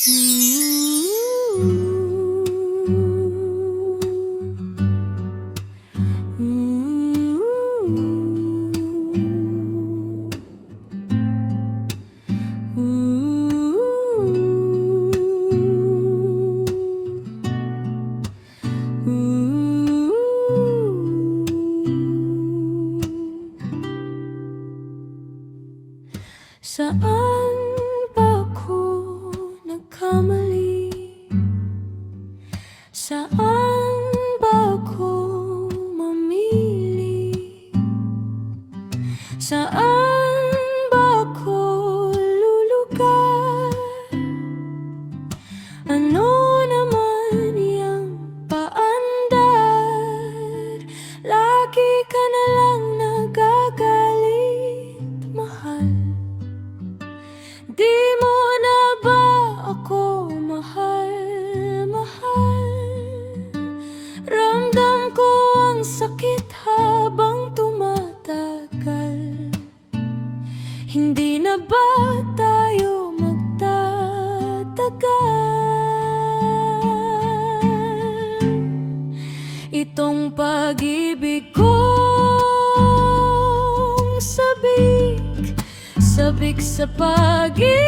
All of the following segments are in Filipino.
Saan Saan ba ako lulugar? Ano naman yung paandar? Lagi ka na pag-ibig kong sabik Sabik sa pag-ibig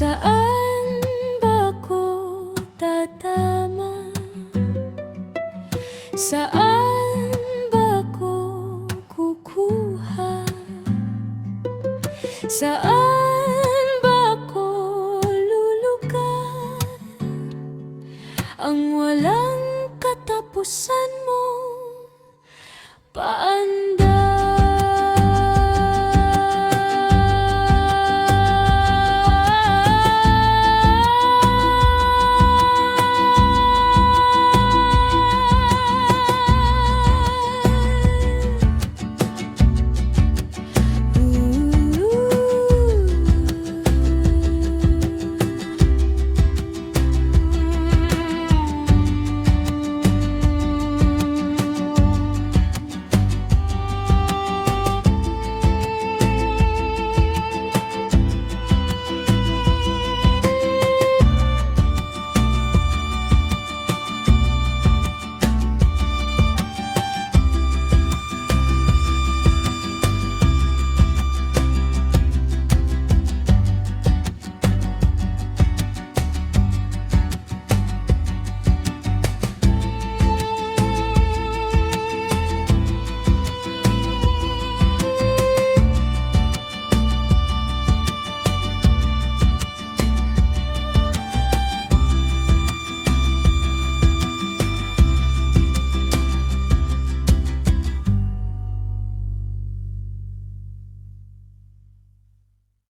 Saan ba tatama? Saan ba kukuha? Saan ba lulugar? Ang walang katapusan mo Paano